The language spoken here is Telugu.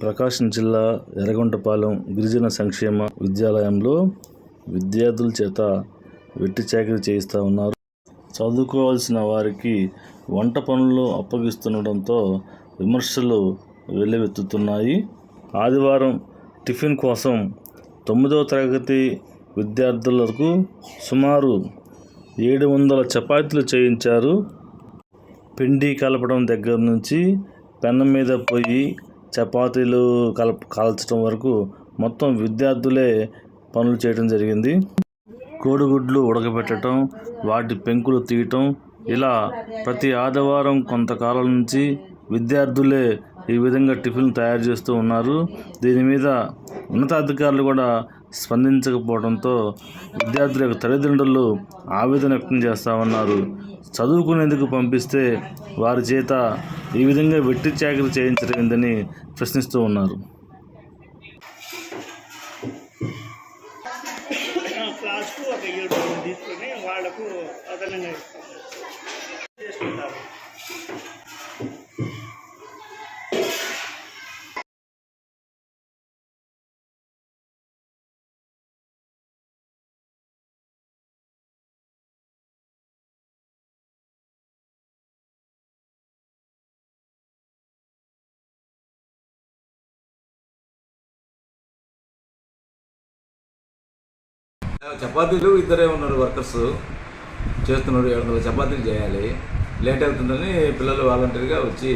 ప్రకాశం జిల్లా ఎర్రగొండపాలెం గిరిజన సంక్షేమ విద్యాలయంలో విద్యార్థుల చేత వెట్టి చాకరీ చేయిస్తూ ఉన్నారు. చదువుకోవాల్సిన వారికి వంట పనులు అప్పగిస్తుండటంతో విమర్శలు వెల్లువెత్తుతున్నాయి. ఆదివారం టిఫిన్ కోసం తొమ్మిదవ తరగతి విద్యార్థులకు సుమారు ఏడు వందల చపాతీలు చేయించారు. పిండి కలపడం దగ్గర నుంచి పెన్నం మీద పోయి చపాతీలు కలప కాల్చడం వరకు మొత్తం విద్యార్థులే పనులు చేయడం జరిగింది. కోడిగుడ్లు ఉడకబెట్టడం వాటి పెంకులు తీయటం ఇలా ప్రతి ఆదివారం కొంతకాలం నుంచి విద్యార్థులే ఈ విధంగా టిఫిన్ తయారు చేస్తూ ఉన్నారు. దీని మీద ఉన్నతాధికారులు కూడా స్పందించకపోవడంతో విద్యార్థుల యొక్క తల్లిదండ్రులు ఆవేదన వ్యక్తం చేస్తూ ఉన్నారు. చదువుకునేందుకు పంపిస్తే వారి చేత ఈ విధంగా వెట్టి చాకరీ చేయించలేదని ప్రశ్నిస్తూ ఉన్నారు. క్లాస్కు ఒక ఏడు తీసుకొని వాళ్ళకు అదనంగా ఇస్తాం. చేసుకుంటారు చపాతీలు ఇద్దరే ఉన్నారు వర్కర్స్. చేస్తున్నారు ఏడు వందల చపాతీలు చేయాలి. లేట్ అవుతుందని పిల్లలు వాలంటీర్గా వచ్చి